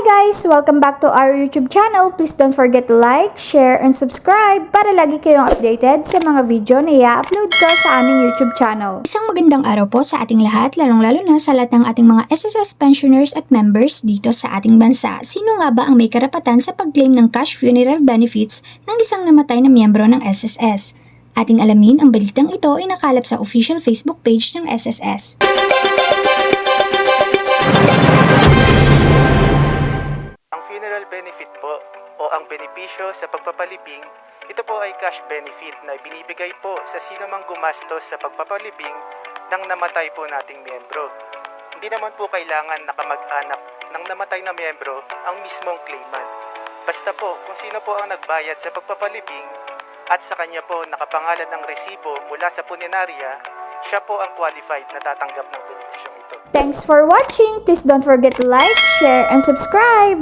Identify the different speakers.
Speaker 1: guys! Welcome back to our YouTube channel. Please don't forget to like, share, and subscribe para lagi kayong updated sa mga video na i-upload ko sa aming YouTube channel.
Speaker 2: Isang magandang araw po sa ating lahat, lalong-lalo na sa lahat ng ating mga SSS pensioners at members dito sa ating bansa. Sino nga ba ang may karapatan sa pag-claim ng cash funeral benefits ng isang namatay na miyembro ng SSS? Ating alamin ang balitang ito ay nakalap sa official Facebook page ng SSS.
Speaker 3: Funeral benefit po o ang benepisyo sa pagpapalibing, ito po ay cash benefit na binibigay po sa sino mang gumastos sa pagpapalibing ng namatay po nating miyembro. Hindi naman po kailangan nakamag-anak ng namatay na miyembro ang mismong claimant. Basta po kung sino po ang nagbayad sa pagpapalibing at sa kanya po nakapangalan ng resibo mula sa punerarya, siya po ang qualified na tatanggap ng benepisyong ito.
Speaker 1: Thanks for watching! Please don't forget to like, share, and subscribe!